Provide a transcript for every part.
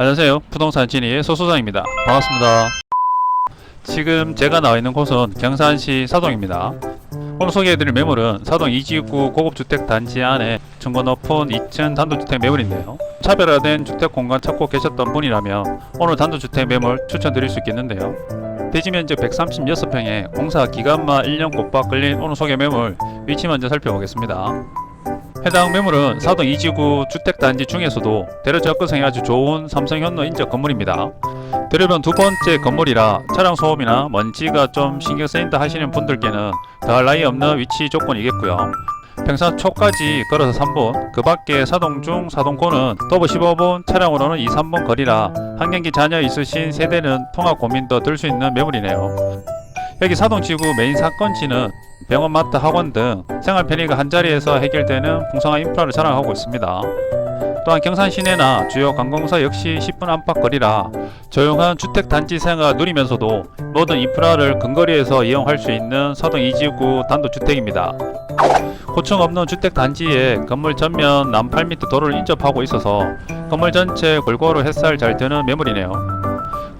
안녕하세요. 부동산 진이의 소소장입니다. 반갑습니다. 지금 제가 나와 있는 곳은 경산시 사동입니다. 오늘 소개해드릴 매물은 사동 이지구 고급주택 단지 안에 증거 높은 2층 단독주택 매물인데요. 차별화된 주택 공간 찾고 계셨던 분이라면 오늘 단독주택 매물 추천드릴 수 있겠는데요. 대지 면적 136평에 공사 기간만 1년 꼬박 걸린 오늘 소개 매물 위치 먼저 살펴보겠습니다. 해당 매물은 사동 이지구 주택단지 중에서도 대려 접근성이 아주 좋은 삼성현노 인적 건물입니다. 대려변 두 번째 건물이라 차량 소음이나 먼지가 좀 신경 쓰인다 하시는 분들께는 더할 나위 없는 위치 조건이겠고요. 평산 초까지 걸어서 3분, 그 밖에 사동 중, 사동고는 도보 15분, 차량으로는 2, 3분 거리라 한경기 자녀 있으신 세대는 통학 고민도 들 수 있는 매물이네요. 여기 사동지구 메인 사건지는 병원, 마트, 학원 등 생활 편의가 한 자리에서 해결되는 풍성한 인프라를 자랑하고 있습니다. 또한 경산 시내나 주요 관공서 역시 10분 안팎 거리라 조용한 주택 단지 생활 누리면서도 모든 인프라를 근거리에서 이용할 수 있는 사동 이지구 단독주택입니다. 고층 없는 주택 단지에 건물 전면 남 8m 도로를 인접하고 있어서 건물 전체 골고루 햇살 잘 드는 매물이네요.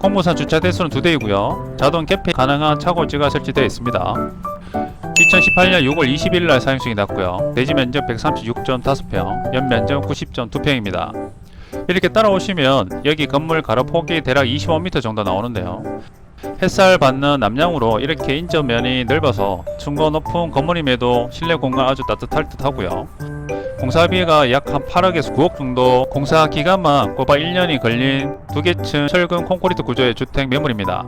공무산 주차 대수는 두 대이고요. 자동 개폐 가능한 차고지가 설치되어 있습니다. 2018년 6월 20일 날 사용 중이 났고요. 대지 면적 136.5평, 연 면적 90.2평입니다. 이렇게 따라오시면 여기 건물 가로폭이 대략 25m 정도 나오는데요. 햇살 받는 남향으로 이렇게 인접면이 넓어서 층고 높은 건물임에도 실내 공간 아주 따뜻할 듯 하고요. 공사비가 약 한 8억에서 9억 정도 공사 기간만 꼬박 1년이 걸린 두 개층 철근 콘크리트 구조의 주택 매물입니다.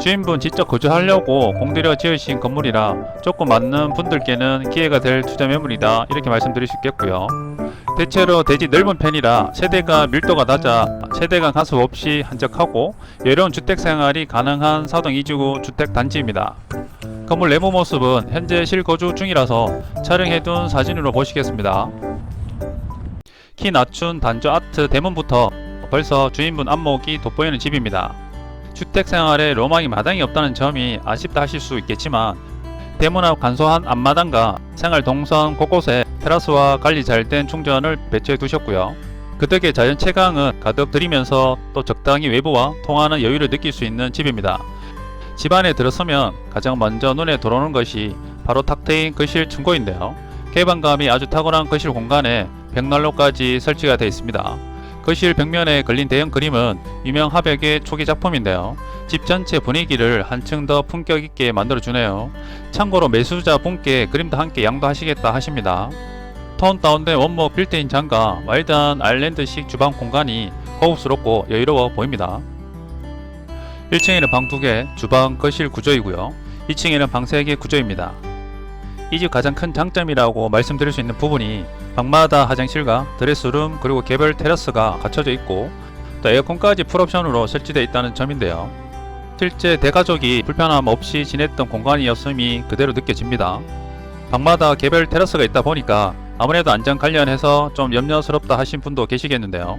주인분 직접 거주하려고 공들여 지으신 건물이라 조금 맞는 분들께는 기회가 될 투자 매물이다 이렇게 말씀드릴 수 있겠고요. 대체로 대지 넓은 편이라 세대가 밀도가 낮아 세대 간 간섭 없이 한적하고 여유로운 주택 생활이 가능한 사동 이주구 주택 단지입니다. 건물 내부 모습은 현재 실거주 중이라서 촬영해둔 사진으로 보시겠습니다. 키 낮춘 단조 아트 대문부터 벌써 주인분 안목이 돋보이는 집입니다. 주택 생활에 로망이 마당이 없다는 점이 아쉽다 하실 수 있겠지만 대문 앞 간소한 앞마당과 생활 동선 곳곳에 테라스와 관리 잘 된 충전을 배치해 두셨고요. 그 덕에 자연 채광은 가득 들이면서 또 적당히 외부와 통하는 여유를 느낄 수 있는 집입니다. 집 안에 들어서면 가장 먼저 눈에 들어오는 것이 바로 탁 트인 거실 층고인데요. 개방감이 아주 탁월한 거실 공간에 벽난로까지 설치가 되어 있습니다. 거실 벽면에 걸린 대형 그림은 유명 화백의 초기 작품인데요. 집 전체 분위기를 한층 더 품격 있게 만들어 주네요. 참고로 매수자 분께 그림도 함께 양도하시겠다 하십니다. 톤 다운된 원목 빌트인 장과 와일드한 아일랜드식 주방 공간이 고급스럽고 여유로워 보입니다. 1층에는 방 2개, 주방, 거실 구조이고요. 2층에는 방 3개 구조입니다. 이 집 가장 큰 장점이라고 말씀드릴 수 있는 부분이 방마다 화장실과 드레스룸 그리고 개별 테라스가 갖춰져 있고 또 에어컨까지 풀옵션으로 설치되어 있다는 점인데요. 실제 대가족이 불편함 없이 지냈던 공간이었음이 그대로 느껴집니다. 방마다 개별 테라스가 있다 보니까 아무래도 안전 관련해서 좀 염려스럽다 하신 분도 계시겠는데요.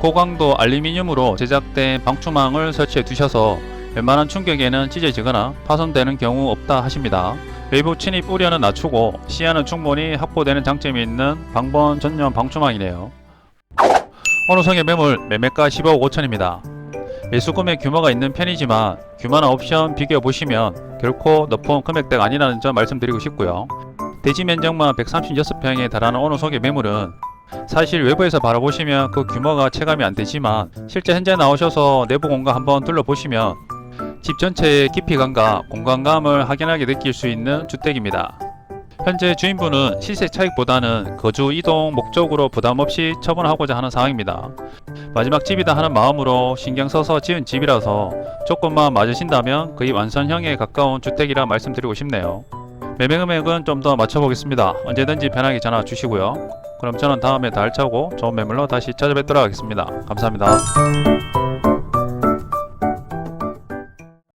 고강도 알루미늄으로 제작된 방충망을 설치해 두셔서 웬만한 충격에는 찢어지거나 파손되는 경우 없다 하십니다. 외부 침입 우려는 낮추고 시야는 충분히 확보되는 장점이 있는 방번 전용 방충망이네요. 오늘 성의 매물 매매가 15억 5천입니다. 매수 금액 규모가 있는 편이지만 규모나 옵션 비교해 보시면 결코 높은 금액대가 아니라는 점 말씀드리고 싶고요. 대지 면적만 136평에 달하는 오늘 소개 매물은 사실 외부에서 바라보시면 그 규모가 체감이 안 되지만 실제 현재 나오셔서 내부 공간 한번 둘러보시면 집 전체의 깊이감과 공간감을 확연하게 느낄 수 있는 주택입니다. 현재 주인분은 시세 차익보다는 거주 이동 목적으로 부담 없이 처분하고자 하는 상황입니다. 마지막 집이다 하는 마음으로 신경 써서 지은 집이라서 조금만 맞으신다면 거의 완성형에 가까운 주택이라 말씀드리고 싶네요. 매매 금액은 좀 더 맞춰보겠습니다. 언제든지 편하게 전화 주시고요. 그럼 저는 다음에 더 알차고 좋은 매물로 다시 찾아뵙도록 하겠습니다. 감사합니다.